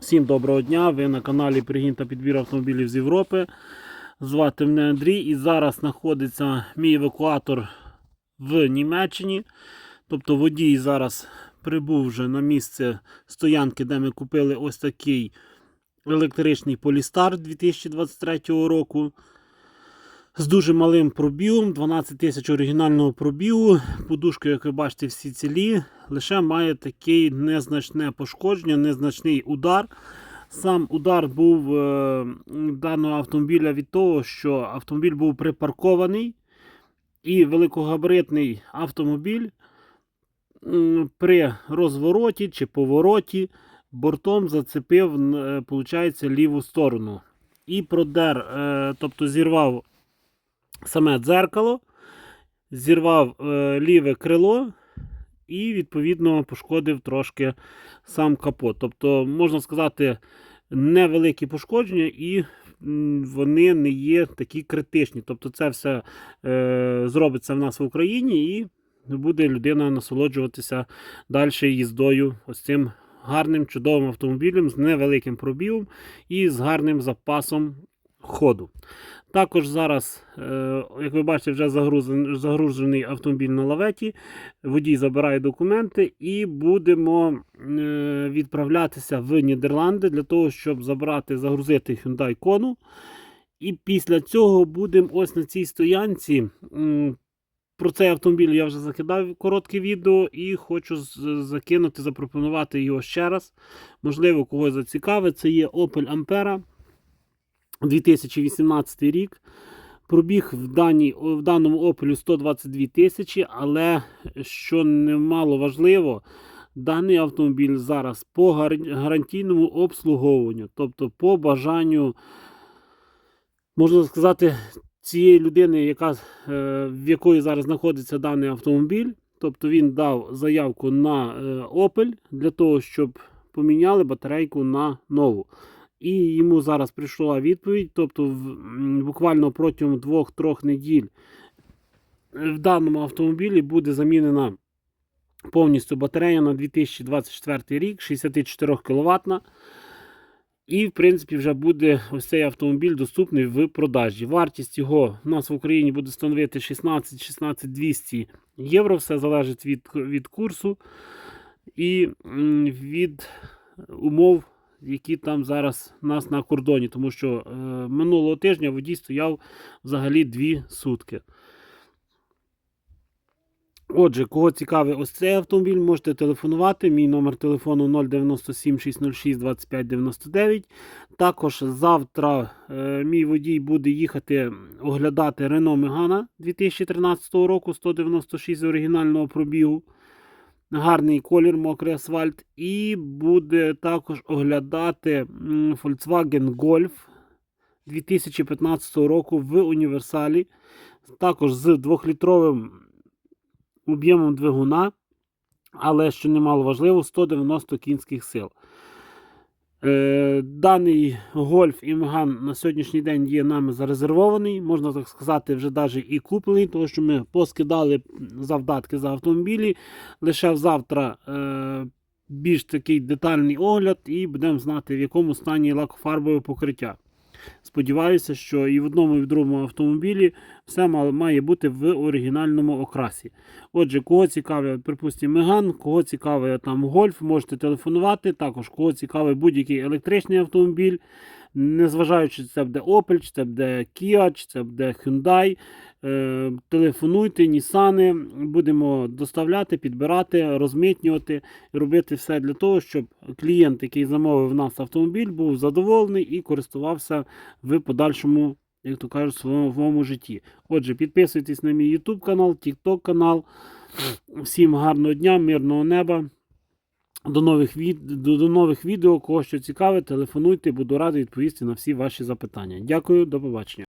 Всім доброго дня! Ви на каналі Пригін та підбір автомобілів з Європи. Звати мене Андрій і зараз знаходиться мій евакуатор в Німеччині. Тобто водій зараз прибув вже на місце стоянки, де ми купили ось такий електричний полістар 2023 року. З дуже малим пробігом, 12 тисяч оригінального пробігу. Подушки, як ви бачите, всі цілі. Лише має такий незначне пошкодження, незначний удар. Сам удар був е, даного автомобіля від того, що автомобіль був припаркований, і великогабаритний автомобіль при розвороті чи повороті бортом зацепив, е, ліву сторону. І продер, е, тобто зірвав саме дзеркало, зірвав е, ліве крило і, відповідно, пошкодив трошки сам капот. Тобто, можна сказати, невеликі пошкодження, і вони не є такі критичні. Тобто, це все е, зробиться в нас в Україні, і буде людина насолоджуватися далі їздою ось цим гарним, чудовим автомобілем з невеликим пробігом і з гарним запасом ходу. Також зараз, е, як ви бачите, вже загружений автомобіль на лаветі. Водій забирає документи і будемо е, відправлятися в Нідерланди для того, щоб забрати, загрузити Hyundai Kona. І після цього будемо ось на цій стоянці. Про цей автомобіль я вже закидав коротке відео і хочу закинути, запропонувати його ще раз. Можливо, когось зацікавить. Це є Opel Ampera. 2018 рік. Пробіг в, даній, в даному Opel 122 тисячі, але що немало важливо, даний автомобіль зараз по гарантійному обслуговуванню, тобто по бажанню, можна сказати, цієї людини, яка, е, в якої зараз знаходиться даний автомобіль. Тобто він дав заявку на е, Opel для того, щоб поміняли батарейку на нову. І йому зараз прийшла відповідь. Тобто, в, буквально протягом 2-3 неділь в даному автомобілі буде замінена повністю батарея на 2024 рік, 64 кВт. І, в принципі, вже буде ось цей автомобіль доступний в продажі. Вартість його у нас в Україні буде становити 16-16 євро. Все залежить від, від курсу і від умов які там зараз нас на кордоні, тому що е, минулого тижня водій стояв взагалі дві сутки. Отже, кого цікавий ось цей автомобіль, можете телефонувати. Мій номер телефону 097 606 25 99. Також завтра е, мій водій буде їхати оглядати Renault Megane 2013 року 196 оригінального пробігу гарний колір, мокрий асфальт. І буде також оглядати Volkswagen Golf 2015 року в універсалі. Також з 2-літровим об'ємом двигуна, але що немало важливо, 190 кінських сил. Е, Даний гольф Імган на сьогоднішній день є нами зарезервований, можна так сказати, вже навіть і куплений, тому що ми поскидали завдатки за автомобілі. Лише завтра е, більш такий детальний огляд, і будемо знати, в якому стані лакофарбове покриття. Сподіваюся, що і в одному, і в другому автомобілі все має бути в оригінальному окрасі. Отже, кого цікавий, припустимо, Меган, кого цікавий там гольф, можете телефонувати. Також кого цікавий будь-який електричний автомобіль, незважаючи, чи це буде Opel, чи це буде Kia, чи це буде Hyundai. Е, телефонуйте, Нісани, будемо доставляти, підбирати, розмитнювати і робити все для того, щоб клієнт, який замовив в нас автомобіль, був задоволений і користувався в подальшому, як то кажуть, своєму житті. Отже, підписуйтесь на мій YouTube канал, TikTok канал. Всім гарного дня, мирного неба. До нових, від... до, нових відео. Кого що цікаве, телефонуйте, буду радий відповісти на всі ваші запитання. Дякую, до побачення.